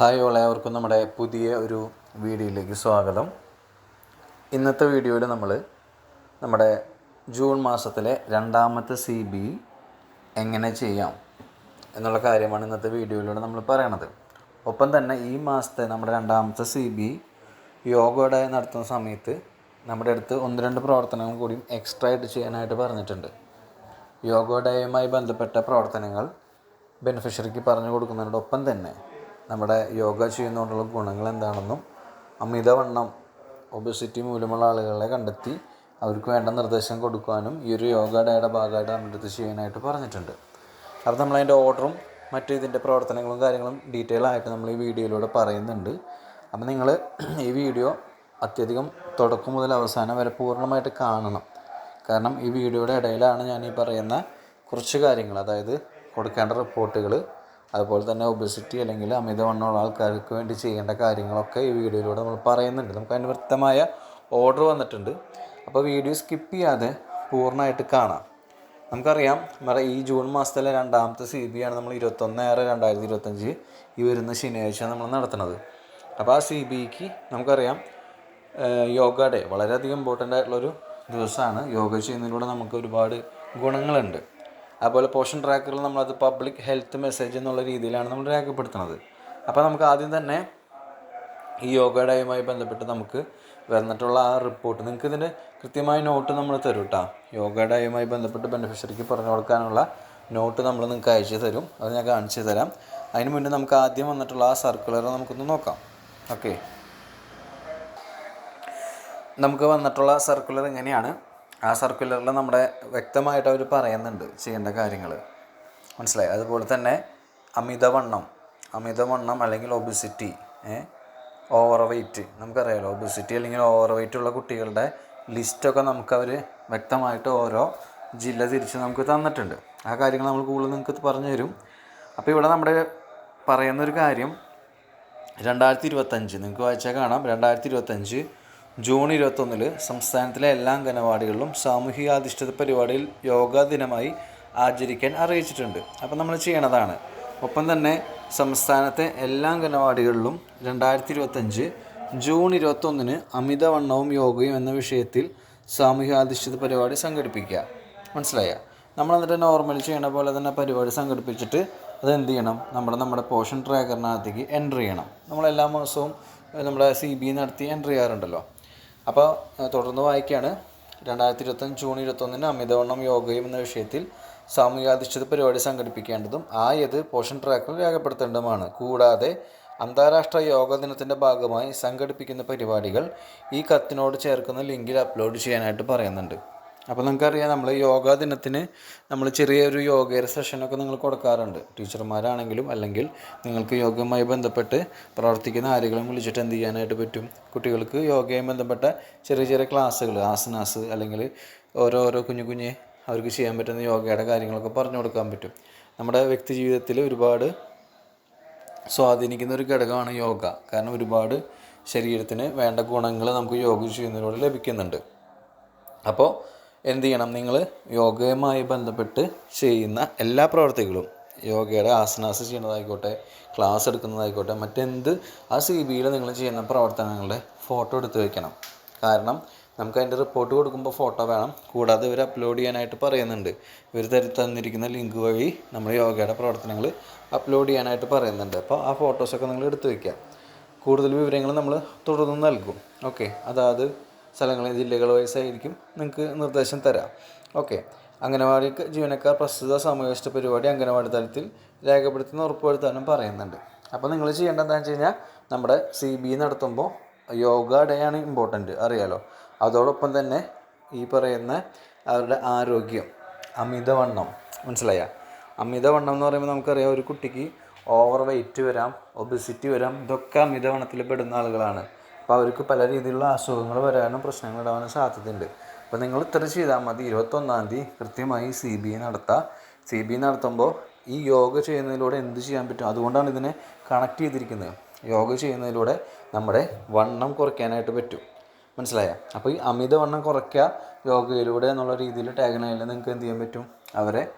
Hi എല്ലാവർക്കും നമ്മുടെ പുതിയ ഒരു വീഡിയോയിലേക്ക് സ്വാഗതം. ഇന്നത്തെ വീഡിയോയിൽ നമ്മൾ നമ്മുടെ ജൂൺ മാസത്തിലെ രണ്ടാമത്തെ സി ബി എങ്ങനെ ചെയ്യാം എന്നുള്ള കാര്യമാണ് ഇന്നത്തെ വീഡിയോയിലൂടെ നമ്മൾ പറയണത്. ഒപ്പം തന്നെ ഈ മാസത്തെ നമ്മുടെ രണ്ടാമത്തെ സി ബി യോഗയുടെ നടത്തുന്ന സമയത്ത് നമ്മുടെ അടുത്ത് ഒന്ന് രണ്ട് പ്രവർത്തനങ്ങൾ കൂടിയും എക്സ്ട്രാ ആയിട്ട് ചെയ്യാനായിട്ട് പറഞ്ഞിട്ടുണ്ട്. യോഗയുമായി ബന്ധപ്പെട്ട പ്രവർത്തനങ്ങൾ ബെനിഫിഷ്യറിക്ക് പറഞ്ഞു കൊടുക്കുന്നതിനോടൊപ്പം തന്നെ നമ്മുടെ യോഗ ചെയ്യുന്നതുകൊണ്ടുള്ള ഗുണങ്ങൾ എന്താണെന്നും അമിതവണ്ണം ഒബസിറ്റി മൂലമുള്ള ആളുകളെ കണ്ടെത്തി അവർക്ക് വേണ്ട നിർദ്ദേശം കൊടുക്കുവാനും ഈ ഒരു യോഗ ഡേയുടെ ഭാഗമായിട്ട് നമ്മുടെ ചെയ്യാനായിട്ട് പറഞ്ഞിട്ടുണ്ട്. അപ്പോൾ നമ്മളതിന്റെ ഓർഡറും മറ്റു ഇതിന്റെ പ്രവർത്തനങ്ങളും കാര്യങ്ങളും ഡീറ്റെയിൽ ആയിട്ട് നമ്മൾ ഈ വീഡിയോയിലൂടെ പറയുന്നുണ്ട്. അപ്പം നിങ്ങൾ ഈ വീഡിയോ അത്യധികം തുടക്കം മുതൽ അവസാനം വരെ പൂർണമായിട്ട് കാണണം. കാരണം ഈ വീഡിയോയുടെ ഇടയിലാണ് ഞാൻ ഈ പറയുന്ന കുറച്ച് കാര്യങ്ങൾ അതായത് കൊടുക്കേണ്ട റിപ്പോർട്ടുകൾ അതുപോലെ തന്നെ ഒബസിറ്റി അല്ലെങ്കിൽ അമിതവണ്ണമുള്ള ആൾക്കാർക്ക് വേണ്ടി ചെയ്യേണ്ട കാര്യങ്ങളൊക്കെ ഈ വീഡിയോയിലൂടെ നമ്മൾ പറയുന്നുണ്ട്. നമുക്ക് അതിന് വ്യക്തമായ ഓർഡർ വന്നിട്ടുണ്ട്. അപ്പോൾ വീഡിയോ സ്കിപ്പ് ചെയ്യാതെ പൂർണമായിട്ട് കാണാം. നമുക്കറിയാം നമ്മുടെ ഈ ജൂൺ മാസത്തിലെ രണ്ടാമത്തെ സി ബി ആണ് നമ്മൾ ഇരുപത്തൊന്ന് ആറ് രണ്ടായിരത്തി ഇരുപത്തഞ്ച് ഈ വരുന്ന ശനിയാഴ്ച നമ്മൾ നടത്തുന്നത്. അപ്പോൾ ആ സി ബിക്ക് നമുക്കറിയാം യോഗ ഡേ വളരെയധികം ഇമ്പോർട്ടന്റ് ആയിട്ടുള്ളൊരു ദിവസമാണ്. യോഗ ചെയ്യുന്നതിലൂടെ നമുക്ക് ഒരുപാട് ഗുണങ്ങളുണ്ട്. അതുപോലെ പോഷൻ ട്രാക്കറിൽ നമ്മളത് പബ്ലിക് ഹെൽത്ത് മെസ്സേജ് എന്നുള്ള രീതിയിലാണ് നമ്മൾ രേഖപ്പെടുത്തുന്നത്. അപ്പോൾ നമുക്ക് ആദ്യം തന്നെ ഈ യോഗ ഡേയുമായി ബന്ധപ്പെട്ട് നമുക്ക് വന്നിട്ടുള്ള ആ റിപ്പോർട്ട് നിങ്ങൾക്ക് ഇതിന്റെ കൃത്യമായ നോട്ട് നമ്മൾ തരും കേട്ടോ യോഗ ഡേയുമായി ബന്ധപ്പെട്ട് ബെനിഫിഷ്യറിക്ക് പറഞ്ഞു കൊടുക്കാനുള്ള നോട്ട് നമ്മൾ നിങ്ങൾക്ക് അയച്ചു തരും. അത് ഞാൻ കാണിച്ചു തരാം. അതിന് മുന്നേ നമുക്ക് ആദ്യം വന്നിട്ടുള്ള ആ സർക്കുലർ നമുക്കൊന്ന് നോക്കാം. ഓക്കെ നമുക്ക് വന്നിട്ടുള്ള സർക്കുലർ ഇങ്ങനെയാണ്. ആ സർക്കുലറിൽ നമ്മുടെ വ്യക്തമായിട്ട് അവർ പറയുന്നുണ്ട് ചെയ്യേണ്ട കാര്യങ്ങൾ മനസ്സിലായി? അതുപോലെ തന്നെ അമിതവണ്ണം അമിതവണ്ണം അല്ലെങ്കിൽ ഒബിസിറ്റി ഓവർ വെയ്റ്റ് നമുക്കറിയാലോ. ഒബിസിറ്റി അല്ലെങ്കിൽ ഓവർ വെയ്റ്റ് ഉള്ള കുട്ടികളുടെ ലിസ്റ്റൊക്കെ നമുക്ക് അവർ വ്യക്തമായിട്ട് ഓരോ ജില്ല തിരിച്ച് നമുക്ക് തന്നിട്ടുണ്ട്. ആ കാര്യങ്ങൾ നമ്മൾ കൂടുതൽ നിങ്ങൾക്ക് പറഞ്ഞു തരും അപ്പോൾ ഇവിടെ നമ്മുടെ പറയുന്നൊരു കാര്യം രണ്ടായിരത്തി ഇരുപത്തഞ്ച് നിങ്ങൾക്ക് വായിച്ചാൽ കാണാം. രണ്ടായിരത്തി ഇരുപത്തഞ്ച് ജൂൺ ഇരുപത്തൊന്നിൽ സംസ്ഥാനത്തിലെ എല്ലാ അംഗനവാടികളിലും സാമൂഹികാധിഷ്ഠിത പരിപാടിയിൽ യോഗാ ദിനമായി ആചരിക്കാൻ അറിയിച്ചിട്ടുണ്ട്. അപ്പം നമ്മൾ ചെയ്യണതാണ്. ഒപ്പം തന്നെ സംസ്ഥാനത്തെ എല്ലാ അംഗനവാടികളിലും രണ്ടായിരത്തി ഇരുപത്തഞ്ച് ജൂൺ ഇരുപത്തൊന്നിന് അമിതവണ്ണവും യോഗയും എന്ന വിഷയത്തിൽ സാമൂഹികാധിഷ്ഠിത പരിപാടി സംഘടിപ്പിക്കുക. മനസ്സിലായ? നമ്മൾ എന്നിട്ട് നോർമൽ ചെയ്യണ പോലെ തന്നെ പരിപാടി സംഘടിപ്പിച്ചിട്ട് അത് എന്ത് ചെയ്യണം? നമ്മുടെ നമ്മുടെ പോഷൻ ട്രാക്കറിനകത്തേക്ക് എന്റർ ചെയ്യണം. നമ്മൾ എല്ലാ മാസവും നമ്മുടെ സി ബി നടത്തി എന്റർ ചെയ്യാറുണ്ടല്ലോ. അപ്പോൾ തുടർന്ന് വായിക്കുകയാണ്. രണ്ടായിരത്തി ഇരുപത്തഞ്ച് ജൂൺ ഇരുപത്തൊന്നിന് അമിതവണ്ണം യോഗയും എന്ന വിഷയത്തിൽ സാമൂഹികാധിഷ്ഠിത പരിപാടി സംഘടിപ്പിക്കേണ്ടതും ആയത് പോഷൻ ട്രാക്കറിൽ രേഖപ്പെടുത്തേണ്ടതുമാണ്. കൂടാതെ അന്താരാഷ്ട്ര യോഗ ദിനത്തിന്റെ ഭാഗമായി സംഘടിപ്പിക്കുന്ന പരിപാടികൾ ഈ കത്തിനോട് ചേർക്കുന്ന ലിങ്കിൽ അപ്ലോഡ് ചെയ്യാനായിട്ട് പറയുന്നുണ്ട്. അപ്പോൾ നമുക്കറിയാം നമ്മൾ യോഗാ ദിനത്തിന് നമ്മൾ ചെറിയൊരു യോഗയുടെ സെഷനൊക്കെ നിങ്ങൾ കൊടുക്കാറുണ്ട്. ടീച്ചർമാരാണെങ്കിലും അല്ലെങ്കിൽ നിങ്ങൾക്ക് യോഗയുമായി ബന്ധപ്പെട്ട് പ്രവർത്തിക്കുന്ന ആരെങ്കിലും വിളിച്ചിട്ട് എന്ത് ചെയ്യാനായിട്ട് പറ്റും? കുട്ടികൾക്ക് യോഗയുമായി ബന്ധപ്പെട്ട ചെറിയ ചെറിയ ക്ലാസ്സുകൾ ആസനാസ് അല്ലെങ്കിൽ ഓരോരോ കുഞ്ഞു കുഞ്ഞ് അവർക്ക് ചെയ്യാൻ പറ്റുന്ന യോഗയുടെ കാര്യങ്ങളൊക്കെ പറഞ്ഞു കൊടുക്കാൻ പറ്റും. നമ്മുടെ വ്യക്തി ജീവിതത്തിൽ ഒരുപാട് സ്വാധീനിക്കുന്ന ഒരു ഘടകമാണ് യോഗ. കാരണം ഒരുപാട് ശരീരത്തിന് വേണ്ട ഗുണങ്ങൾ നമുക്ക് യോഗ ചെയ്യുന്നതിലൂടെ ലഭിക്കുന്നുണ്ട്. അപ്പോൾ എന്ത് ചെയ്യണം? നിങ്ങൾ യോഗയുമായി ബന്ധപ്പെട്ട് ചെയ്യുന്ന എല്ലാ പ്രവർത്തികളും യോഗയുടെ ആസനാസ് ചെയ്യുന്നതായിക്കോട്ടെ ക്ലാസ് എടുക്കുന്നതായിക്കോട്ടെ മറ്റെന്ത് ആ സി ബിയിൽ നിങ്ങൾ ചെയ്യുന്ന പ്രവർത്തനങ്ങളുടെ ഫോട്ടോ എടുത്ത് വയ്ക്കണം കാരണം നമുക്ക് അതിന്റെ റിപ്പോർട്ട് കൊടുക്കുമ്പോൾ ഫോട്ടോ വേണം. കൂടാതെ ഇവർ അപ്ലോഡ് ചെയ്യാനായിട്ട് പറയുന്നുണ്ട്. ഇവർ തരി തന്നിരിക്കുന്ന ലിങ്ക് വഴി നമ്മൾ യോഗയുടെ പ്രവർത്തനങ്ങൾ അപ്ലോഡ് ചെയ്യാനായിട്ട് പറയുന്നുണ്ട്. അപ്പോൾ ആ ഫോട്ടോസൊക്കെ നിങ്ങൾ എടുത്ത് വയ്ക്കുക കൂടുതൽ വിവരങ്ങൾ നമ്മൾ തുടർന്ന് നൽകും. ഓക്കെ. അതാത് സ്ഥലങ്ങളിൽ ജില്ലകൾ വയസ്സായിരിക്കും നിങ്ങൾക്ക് നിർദ്ദേശം തരാം. ഓക്കെ അംഗനവാടി ജീവനക്കാർ പ്രസ്തുത സാമൂഹിക പരിപാടി അംഗനവാടി തലത്തിൽ രേഖപ്പെടുത്തുന്ന ഉറപ്പുവരുത്താനും പറയുന്നുണ്ട്. അപ്പോൾ നിങ്ങൾ ചെയ്യേണ്ടത് എന്താണെന്ന് വെച്ച് കഴിഞ്ഞാൽ നമ്മുടെ സി ബി നടത്തുമ്പോൾ യോഗ ഡേ ആണ് ഇമ്പോർട്ടന്റ് അറിയാലോ? അതോടൊപ്പം തന്നെ ഈ പറയുന്ന അവരുടെ ആരോഗ്യം അമിതവണ്ണം മനസ്സിലായ? അമിതവണ്ണം എന്ന് പറയുമ്പോൾ നമുക്കറിയാം ഒരു കുട്ടിക്ക് ഓവർ വെയിറ്റ് വരാം ഒബിസിറ്റി വരാം ഇതൊക്കെ അമിതവണ്ണത്തിൽ പെടുന്ന ആളുകളാണ്. അപ്പോൾ അവർക്ക് പല രീതിയിലുള്ള അസുഖങ്ങൾ വരാനും പ്രശ്നങ്ങൾ ഉണ്ടാവാനും സാധ്യതയുണ്ട്. അപ്പോൾ നിങ്ങൾ ഇത്ര ചെയ്താൽ മതി. ഇരുപത്തൊന്നാം തീയതി കൃത്യമായി സി ബി നടത്താം. സി ബി നടത്തുമ്പോൾ ഈ യോഗ ചെയ്യുന്നതിലൂടെ എന്ത് ചെയ്യാൻ പറ്റും? അതുകൊണ്ടാണ് ഇതിനെ കണക്ട് ചെയ്തിരിക്കുന്നത്. യോഗ ചെയ്യുന്നതിലൂടെ നമ്മുടെ വണ്ണം കുറയ്ക്കാനായിട്ട് പറ്റും. മനസ്സിലായ? അപ്പോൾ ഈ അമിതവണ്ണം കുറയ്ക്കുക യോഗയിലൂടെ എന്നുള്ള രീതിയിൽ ടാഗിനായാലും നിങ്ങൾക്ക് എന്ത് ചെയ്യാൻ പറ്റും? അവരെ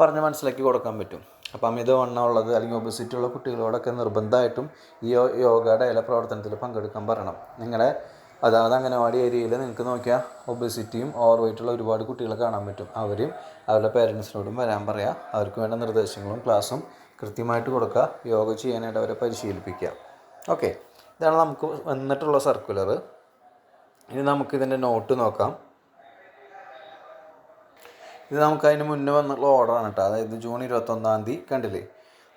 പറഞ്ഞ് മനസ്സിലാക്കി കൊടുക്കാൻ പറ്റും. അപ്പോൾ അമിതവണ്ണം ഉള്ളത് അല്ലെങ്കിൽ ഒബസിറ്റി ഉള്ള കുട്ടികളോടൊക്കെ നിർബന്ധമായിട്ടും ഈ യോഗയുടെ ഇല പ്രവർത്തനത്തിൽ പങ്കെടുക്കാൻ പറയണം. നിങ്ങളെ അതായത് അംഗനവാടി ഏരിയയിൽ നിങ്ങൾക്ക് നോക്കിയാൽ ഒബസിറ്റിയും ഓവർ വെയിറ്റുള്ള ഒരുപാട് കുട്ടികളെ കാണാൻ പറ്റും. അവരും അവരുടെ പേരൻസിനോടും വരാൻ പറയാം. അവർക്ക് വേണ്ട നിർദ്ദേശങ്ങളും ക്ലാസ്സും കൃത്യമായിട്ട് കൊടുക്കുക യോഗ ചെയ്യാനായിട്ട് അവരെ പരിശീലിപ്പിക്കുക ഓക്കെ ഇതാണ് നമുക്ക് വന്നിട്ടുള്ള സർക്കുലർ ഇനി നമുക്കിതിന്റെ നോട്ട് നോക്കാം. ഇത് നമുക്ക് അതിന് മുന്നേ വന്നുള്ള ഓർഡറാണ് കേട്ടോ. അതായത് ജൂൺ ഇരുപത്തൊന്നാം തീയതി കണ്ടില്ലേ?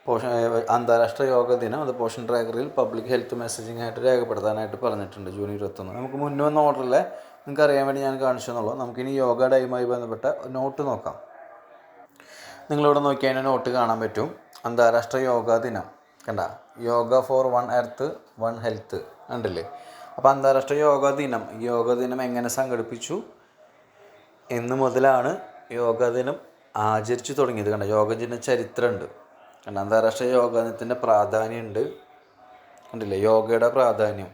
പോഷൻ അന്താരാഷ്ട്ര യോഗ ദിനം. അത് പോഷൻ ട്രാക്കറിൽ പബ്ലിക് ഹെൽത്ത് മെസ്സേജിംഗ് ആയിട്ട് രേഖപ്പെടുത്താനായിട്ട് പറഞ്ഞിട്ടുണ്ട് ജൂൺ ഇരുപത്തൊന്ന്. നമുക്ക് മുന്നേ വന്ന ഓർഡറിലെ നിങ്ങൾക്ക് അറിയാൻ വേണ്ടി ഞാൻ കാണിച്ചു എന്നുള്ളൂ നമുക്കിനി യോഗ ഡേയുമായി ബന്ധപ്പെട്ട നോട്ട് നോക്കാം. നിങ്ങളിവിടെ നോക്കി അതിന്റെ നോട്ട് കാണാൻ പറ്റും. അന്താരാഷ്ട്ര യോഗ ദിനം. കണ്ട? Yoga for one earth one health കണ്ടില്ലേ? അപ്പോൾ അന്താരാഷ്ട്ര യോഗ ദിനം. യോഗ ദിനം എങ്ങനെ സംഘടിപ്പിച്ചു? എന്ന് മുതലാണ് യോഗ ദിനം ആചരിച്ചു തുടങ്ങിയത് കണ്ട? യോഗ ദിന ചരിത്രമുണ്ട്. കണ്ട? അന്താരാഷ്ട്ര യോഗ ദിനത്തിന്റെ പ്രാധാന്യമുണ്ട്. കണ്ടില്ലേ? യോഗയുടെ പ്രാധാന്യം.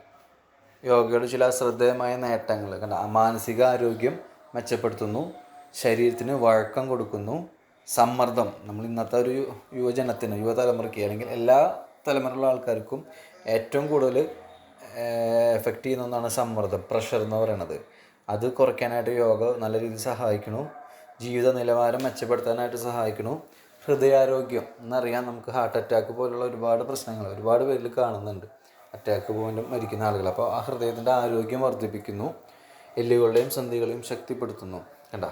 യോഗയുടെ ചില ശ്രദ്ധേയമായ നേട്ടങ്ങൾ. കണ്ട? മാനസിക ആരോഗ്യം മെച്ചപ്പെടുത്തുന്നു. ശരീരത്തിന് വഴക്കം കൊടുക്കുന്നു. സമ്മർദ്ദം. നമ്മൾ ഇന്നത്തെ ഒരു യുവജനത്തിന് യുവതലമുറയ്ക്ക് അല്ലെങ്കിൽ എല്ലാ തലമുറയിലുള്ള ആൾക്കാർക്കും ഏറ്റവും കൂടുതൽ എഫക്റ്റ് ചെയ്യുന്ന ഒന്നാണ് സമ്മർദ്ദം പ്രഷർ എന്ന് പറയുന്നത്. അത് കുറയ്ക്കാനായിട്ട് യോഗ നല്ല രീതിയിൽ സഹായിക്കണു ജീവിത നിലവാരം മെച്ചപ്പെടുത്താനായിട്ട് സഹായിക്കണു. ഹൃദയാരോഗ്യം എന്നറിയാം നമുക്ക് ഹാർട്ട് അറ്റാക്ക് പോലുള്ള ഒരുപാട് പ്രശ്നങ്ങൾ ഒരുപാട് പേരിൽ കാണുന്നുണ്ട്. അറ്റാക്ക് പോയിന്റും മരിക്കുന്ന ആളുകൾ. അപ്പോൾ ആ ഹൃദയത്തിന്റെ ആരോഗ്യം വർദ്ധിപ്പിക്കുന്നു. എല്ലുകളുടെയും സന്ധികളെയും ശക്തിപ്പെടുത്തുന്നു. കണ്ട?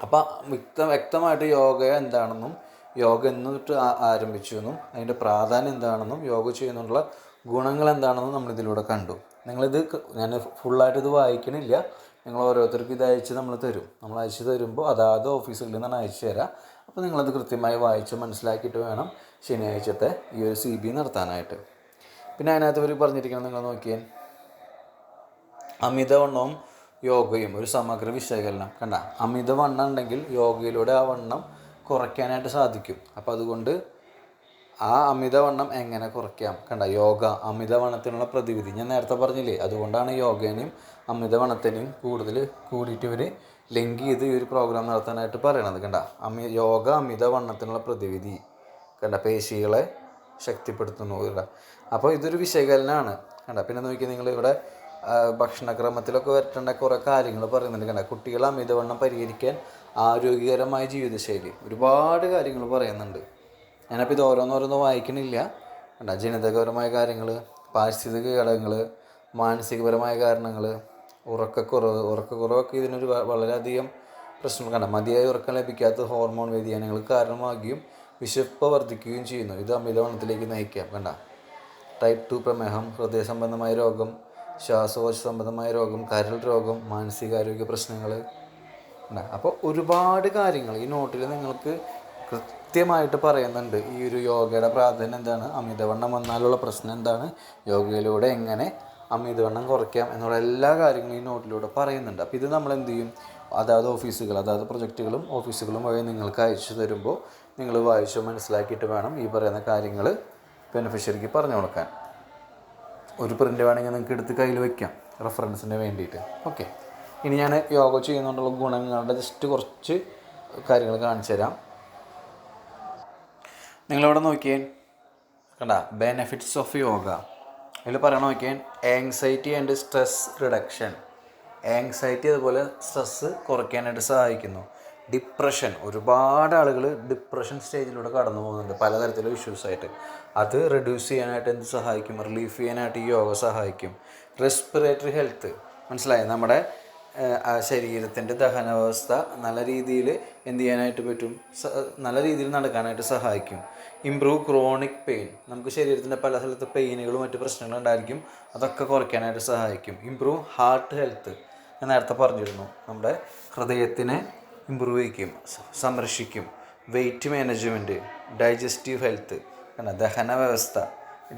അപ്പം വ്യക്ത വ്യക്തമായിട്ട് യോഗ എന്താണെന്നും യോഗ എന്നിട്ട് ആരംഭിച്ചു എന്നും അതിന്റെ പ്രാധാന്യം എന്താണെന്നും യോഗ ചെയ്യുന്നുള്ള ഗുണങ്ങൾ എന്താണെന്നും നമ്മളിതിലൂടെ കണ്ടു. നിങ്ങളിത് ഞാൻ ഫുള്ളായിട്ട് ഇത് വായിക്കണില്ല. നിങ്ങൾ ഓരോരുത്തർക്കും ഇത് അയച്ച് നമ്മൾ തരും. നമ്മൾ അയച്ച് തരുമ്പോൾ അതാത് ഓഫീസുകളിൽ നിന്നാണ് അയച്ചു തരാം. അപ്പോൾ നിങ്ങളത് കൃത്യമായി വായിച്ച് മനസ്സിലാക്കിയിട്ട് വേണം ശനിയാഴ്ചത്തെ ഈ ഒരു സി ബി നടത്താനായിട്ട്. പിന്നെ അതിനകത്ത് ഇവർ പറഞ്ഞിരിക്കണം നിങ്ങൾ നോക്കിയാൽ അമിതവണ്ണവും യോഗയും ഒരു സമഗ്ര വിശകലനം. കണ്ട? അമിതവണ്ണം ഉണ്ടെങ്കിൽ യോഗയിലൂടെ ആ വണ്ണം കുറയ്ക്കാനായിട്ട് സാധിക്കും. അപ്പോൾ അതുകൊണ്ട് ആ അമിതവണ്ണം എങ്ങനെ കുറയ്ക്കാം? കണ്ട യോഗ അമിതവണ്ണത്തിനുള്ള പ്രതിവിധി. ഞാൻ നേരത്തെ പറഞ്ഞില്ലേ അതുകൊണ്ടാണ് യോഗേനെയും അമിതവണ്ണത്തിനെയും കൂടുതൽ കൂടിയിട്ട് ഇവർ ലിങ്ക് ചെയ്ത് ഈ ഒരു പ്രോഗ്രാം നടത്താനായിട്ട് പറയണത്. കണ്ട അമി യോഗ അമിതവണ്ണത്തിനുള്ള പ്രതിവിധി. കണ്ട പേശികളെ ശക്തിപ്പെടുത്തുന്നു. കണ്ട അപ്പോൾ ഇതൊരു വിശകലനമാണ്. കണ്ട പിന്നെ നോക്കി നിങ്ങൾ ഇവിടെ ഭക്ഷണക്രമത്തിലൊക്കെ വരേണ്ട കുറേ കാര്യങ്ങൾ പറയുന്നുണ്ട്. കണ്ട കുട്ടികളെ അമിതവണ്ണം പരിഹരിക്കാൻ ആരോഗ്യകരമായ ജീവിതശൈലി. ഒരുപാട് കാര്യങ്ങൾ പറയുന്നുണ്ട്. ഞാനപ്പോൾ ഇത് ഓരോന്നോരോന്ന് വായിക്കണില്ല. കണ്ട? ജനിതകപരമായ കാര്യങ്ങൾ പാരിസ്ഥിതിക ഘടകങ്ങൾ മാനസികപരമായ കാരണങ്ങൾ ഉറക്കക്കുറവ് ഉറക്കക്കുറവൊക്കെ ഇതിനൊരു വളരെയധികം പ്രശ്നം. കണ്ട? മതിയായ ഉറക്കം ലഭിക്കാത്ത ഹോർമോൺ വ്യതിയാനങ്ങൾ കാരണമാകുകയും വിശപ്പ് വർദ്ധിക്കുകയും ചെയ്യുന്നു. ഇത് അമിതവണ്ണത്തിലേക്ക് നയിക്കാം. കണ്ട? ടൈപ്പ് ടു പ്രമേഹം ഹൃദയ സംബന്ധമായ രോഗം ശ്വാസകോശ സംബന്ധമായ രോഗം കരൾ രോഗം മാനസികാരോഗ്യ പ്രശ്നങ്ങൾ അപ്പോൾ ഒരുപാട് കാര്യങ്ങൾ ഈ നോട്ടിൽ നിങ്ങൾക്ക് കൃത്യമായിട്ട് പറയുന്നുണ്ട്. ഈ ഒരു യോഗയുടെ പ്രാധാന്യം എന്താണ്? അമിതവണ്ണം വന്നാലുള്ള പ്രശ്നം എന്താണ്? യോഗയിലൂടെ എങ്ങനെ അമിതവണ്ണം കുറയ്ക്കാം എന്നുള്ള എല്ലാ കാര്യങ്ങളും ഈ നോട്ടിലൂടെ പറയുന്നുണ്ട്. അപ്പോൾ ഇത് നമ്മൾ എന്ത് ചെയ്യും? അതായത് ഓഫീസുകൾ അതായത് പ്രൊജക്റ്റുകളും ഓഫീസുകളും വഴി നിങ്ങൾക്ക് അയച്ചു തരുമ്പോൾ നിങ്ങൾ വായിച്ചു മനസ്സിലാക്കിയിട്ട് വേണം ഈ പറയുന്ന കാര്യങ്ങൾ ബെനിഫിഷ്യറിക്ക് പറഞ്ഞു കൊടുക്കാൻ. ഒരു പ്രിന്റ് വേണമെങ്കിൽ നിങ്ങൾക്ക് എടുത്ത് കയ്യിൽ വയ്ക്കാം റെഫറൻസിന് വേണ്ടിയിട്ട്. ഓക്കെ ഇനി ഞാൻ യോഗ ചെയ്യുന്നതുകൊണ്ടുള്ള ഗുണങ്ങളുടെ ജസ്റ്റ് കുറച്ച് കാര്യങ്ങൾ കാണിച്ചു തരാം നിങ്ങളിവിടെ നോക്കിയേ? കണ്ട ബെനഫിറ്റ്സ് ഓഫ് യോഗ ഇതിൽ പറയണ നോക്കിയേൻ anxiety and stress reduction anxiety അതുപോലെ സ്ട്രെസ്സ് കുറയ്ക്കാനായിട്ട് സഹായിക്കുന്നു. ഡിപ്രഷൻ ഒരുപാട് ആളുകൾ ഡിപ്രഷൻ സ്റ്റേജിലൂടെ കടന്നു പോകുന്നുണ്ട് പലതരത്തിലുള്ള ഇഷ്യൂസായിട്ട് അത് റെഡ്യൂസ് ചെയ്യാനായിട്ട് എന്ത് സഹായിക്കും? റിലീഫ് ചെയ്യാനായിട്ട് ഈ യോഗ സഹായിക്കും. റെസ്പിറേറ്ററി ഹെൽത്ത് മനസ്സിലായി? നമ്മുടെ ആ ശരീരത്തിന്റെ ദഹനാവസ്ഥ നല്ല രീതിയിൽ എന്ത് ചെയ്യാനായിട്ട് പറ്റും? നല്ല രീതിയിൽ നടക്കാനായിട്ട് സഹായിക്കും. ഇംപ്രൂവ് ക്രോണിക് പെയിൻ നമുക്ക് ശരീരത്തിന്റെ പല സ്ഥലത്ത് പെയിനുകളും മറ്റു പ്രശ്നങ്ങളും ഉണ്ടായിരിക്കും. അതൊക്കെ കുറയ്ക്കാനായിട്ട് സഹായിക്കും. ഇംപ്രൂവ് ഹാർട്ട് ഹെൽത്ത് ഞാൻ നേരത്തെ പറഞ്ഞിരുന്നു. നമ്മുടെ ഹൃദയത്തിനെ ഇമ്പ്രൂവ് ചെയ്യിക്കും. സംരക്ഷിക്കും. വെയിറ്റ് മാനേജ്മെന്റ് ഡൈജസ്റ്റീവ് ഹെൽത്ത് കാരണം ദഹന വ്യവസ്ഥ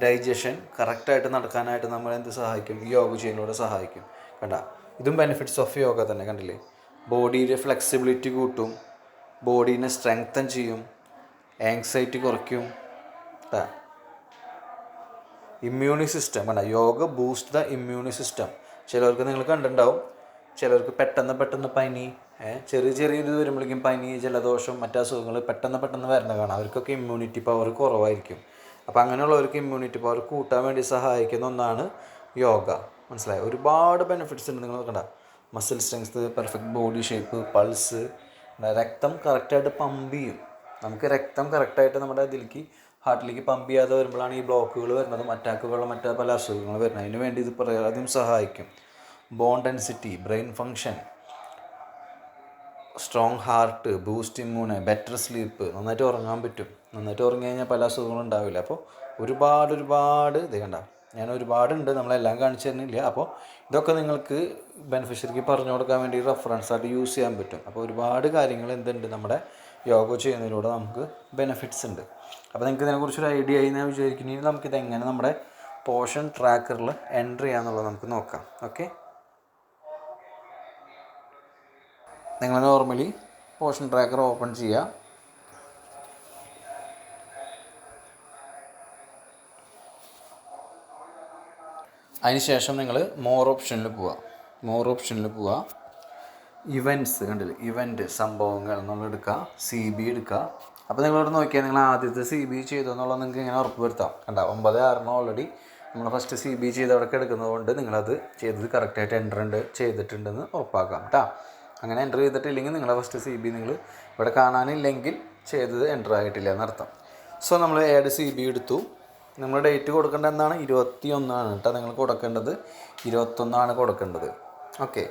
ഡൈജഷൻ കറക്റ്റായിട്ട് നടക്കാനായിട്ട് നമ്മളെന്ത് സഹായിക്കും? യോഗ ചെയ്യുന്നതിലൂടെ സഹായിക്കും. കണ്ട. ഇതും ബെനിഫിറ്റ്സ് ഓഫ് യോഗ തന്നെ കണ്ടില്ലേ? ബോഡിയുടെ ഫ്ലെക്സിബിലിറ്റി കൂട്ടും. ബോഡീനെ സ്ട്രെങ്തൻ ചെയ്യും. ആങ്സൈറ്റി കുറയ്ക്കും. ഇമ്മ്യൂണി സിസ്റ്റം കണ്ട. Yoga boost the immune system ചിലർക്ക് നിങ്ങൾ കണ്ടിട്ടുണ്ടാവും. ചിലർക്ക് പെട്ടെന്ന് പെട്ടെന്ന് പനി ചെറിയ ചെറിയ ഇത് വരുമ്പോഴേക്കും പനി ജലദോഷം മറ്റു അസുഖങ്ങൾ പെട്ടെന്ന് പെട്ടെന്ന് വരുന്ന കാണാം. അവർക്കൊക്കെ ഇമ്മ്യൂണിറ്റി പവർ കുറവായിരിക്കും. അപ്പോൾ അങ്ങനെയുള്ളവർക്ക് ഇമ്മ്യൂണിറ്റി പവർ കൂട്ടാൻ വേണ്ടി സഹായിക്കുന്ന ഒന്നാണ് യോഗ. മനസ്സിലായോ? ഒരുപാട് ബെനിഫിറ്റ്സ് ഉണ്ട് നിങ്ങൾ നോക്കണ്ട muscle strength perfect body shape pulse രക്തം കറക്റ്റായിട്ട് പമ്പ് ചെയ്യും. നമുക്ക് രക്തം കറക്റ്റായിട്ട് നമ്മുടെ ഇതിലേക്ക് ഹാർട്ടിലേക്ക് പമ്പ് ചെയ്യാതെ വരുമ്പോഴാണ് ഈ ബ്ലോക്കുകൾ വരുന്നതും അറ്റാക്കുകളും മറ്റു പല അസുഖങ്ങളും വരുന്നത്. അതിന് വേണ്ടി ഇത് പ്രയോജനം സഹായിക്കും. Bone density brain function strong heart boost immune better sleep നന്നായിട്ട് ഉറങ്ങാൻ പറ്റും. നന്നായിട്ട് ഉറങ്ങി കഴിഞ്ഞാൽ പല അസുഖങ്ങളും ഉണ്ടാവില്ല. അപ്പോൾ ഒരുപാട് ഒരുപാട് ഇത് കണ്ട. ഞാൻ ഒരുപാടുണ്ട് നമ്മളെല്ലാം കാണിച്ചു തരുന്നില്ല. അപ്പോൾ ഇതൊക്കെ നിങ്ങൾക്ക് ബെനിഫിഷ്യറിക്ക് പറഞ്ഞു കൊടുക്കാൻ വേണ്ടി റെഫറൻസ് ആയിട്ട് യൂസ് ചെയ്യാൻ പറ്റും. അപ്പോൾ ഒരുപാട് കാര്യങ്ങൾ എന്തുണ്ട് നമ്മുടെ യോഗ ചെയ്യുന്നതിലൂടെ നമുക്ക് ബെനിഫിറ്റ്സ് ഉണ്ട്. അപ്പോൾ നിങ്ങൾക്ക് ഇതിനെക്കുറിച്ചൊരു ഐഡിയ ആയി ഞാൻ വിചാരിക്കുന്നെങ്കിൽ നമുക്കിത് എങ്ങനെ നമ്മുടെ പോഷൻ ട്രാക്കറിൽ എന്റർ ചെയ്യാന്നുള്ളത് നമുക്ക് നോക്കാം. ഓക്കെ നിങ്ങൾ നോർമലി പോഷൻ ട്രാക്കർ ഓപ്പൺ ചെയ്യുക അതിനുശേഷം നിങ്ങൾ മോർ ഓപ്ഷനിൽ പോവുക മോർ ഓപ്ഷനിൽ പോവുക ഇവന്റ്സ് കണ്ടില്ലേ? ഇവന്റ് സംഭവങ്ങൾ നമ്മൾ എടുക്കുക സി ബി എടുക്കുക അപ്പോൾ നിങ്ങളോട് നോക്കിയാൽ നിങ്ങൾ ആദ്യത്തെ സി ബി ചെയ്തു എന്നുള്ളത് നിങ്ങൾക്ക് ഇങ്ങനെ ഉറപ്പ് വരുത്താം കണ്ട? ഒമ്പത് ആറിന് ഓൾറെഡി നമ്മൾ ഫസ്റ്റ് സി ബി ചെയ്ത് അവിടെ എടുക്കുന്നത് കൊണ്ട് നിങ്ങളത് ചെയ്തത് കറക്റ്റായിട്ട് എന്റർ ഉണ്ട് ചെയ്തിട്ടുണ്ടെന്ന് ഉറപ്പാക്കാം കേട്ടോ. അങ്ങനെ എന്റർ ചെയ്തിട്ടില്ലെങ്കിൽ നിങ്ങളെ ഫസ്റ്റ് സി ബി നിങ്ങൾ ഇവിടെ കാണാനില്ലെങ്കിൽ ചെയ്തത് എന്റർ ആയിട്ടില്ല എന്നർത്ഥം. സോ നമ്മൾ ഏഡ് സി ബി എടുത്തു. നമ്മൾ ഡേറ്റ് കൊടുക്കേണ്ടത് എന്താണ്? ഇരുപത്തി ഒന്നാണ് കേട്ടോ നിങ്ങൾ കൊടുക്കേണ്ടത്. ഇരുപത്തൊന്നാണ് കൊടുക്കേണ്ടത്. Okay.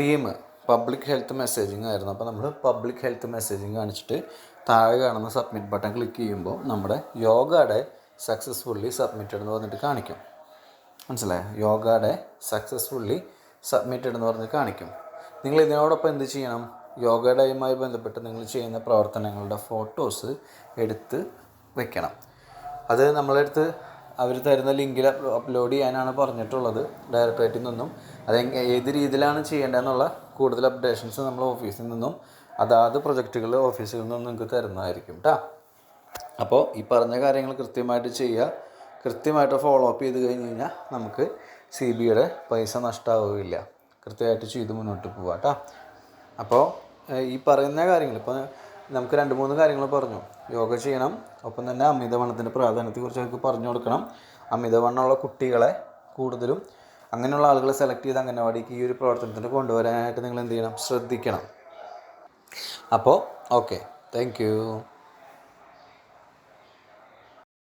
Theme public health messaging ആയിരുന്നു. അപ്പോൾ നമ്മൾ പബ്ലിക് ഹെൽത്ത് മെസ്സേജിങ് കാണിച്ചിട്ട് താഴെ കാണുന്ന സബ്മിറ്റ് ബട്ടൺ ക്ലിക്ക് ചെയ്യുമ്പോൾ നമ്മുടെ യോഗയുടെ സക്സസ്ഫുള്ളി സബ്മിറ്റഡ് എന്ന് പറഞ്ഞിട്ട് കാണിക്കും. മനസ്സിലായോ? യോഗയുടെ സക്സസ്ഫുള്ളി സബ്മിറ്റഡ് എന്ന് പറഞ്ഞിട്ട് കാണിക്കും. നിങ്ങൾ ഇതിനോടൊപ്പം എന്ത് ചെയ്യണം? യോഗയുടെയുമായി ബന്ധപ്പെട്ട് നിങ്ങൾ ചെയ്യുന്ന പ്രവർത്തനങ്ങളുടെ ഫോട്ടോസ് എടുത്ത് വെക്കണം. അത് നമ്മളെടുത്ത് അവർ തരുന്ന ലിങ്കിൽ അപ്ലോഡ് ചെയ്യാനാണ് പറഞ്ഞിട്ടുള്ളത് ഡയറക്ടറേറ്റിൽ നിന്നും. അത് ഏത് രീതിയിലാണ് ചെയ്യേണ്ടതെന്നുള്ള കൂടുതൽ അപ്ഡേഷൻസ് നമ്മൾ ഓഫീസിൽ നിന്നും അതാത് പ്രൊജക്റ്റുകൾ ഓഫീസിൽ നിന്നും നിങ്ങൾക്ക് തരുന്നതായിരിക്കും കേട്ടോ അപ്പോൾ ഈ പറഞ്ഞ കാര്യങ്ങൾ കൃത്യമായിട്ട് ചെയ്യുക. കൃത്യമായിട്ട് ഫോളോ അപ്പ് ചെയ്ത് കഴിഞ്ഞ് കഴിഞ്ഞാൽ നമുക്ക് സി ബിയുടെ പൈസ നഷ്ടമാവുകയില്ല കൃത്യമായിട്ട് ചെയ്ത് മുന്നോട്ട് പോവാം കേട്ടോ അപ്പോൾ ഈ പറയുന്ന കാര്യങ്ങൾ ഇപ്പോൾ നമുക്ക് രണ്ട് മൂന്ന് കാര്യങ്ങൾ പറഞ്ഞു. യോഗ ചെയ്യണം. ഒപ്പം തന്നെ അമിതവണ്ണത്തിന്റെ പ്രാധാന്യത്തെക്കുറിച്ച് അവർക്ക് പറഞ്ഞു കൊടുക്കണം. അമിതവണ്ണമുള്ള കുട്ടികളെ കൂടുതലും അങ്ങനെയുള്ള ആളുകളെ സെലക്ട് ചെയ്ത് അംഗനവാടിക്ക് ഈ ഒരു പ്രവർത്തനത്തിന് കൊണ്ടുവരാനായിട്ട് നിങ്ങൾ എന്ത് ചെയ്യണം? ശ്രദ്ധിക്കണം. അപ്പോൾ ഓക്കെ താങ്ക്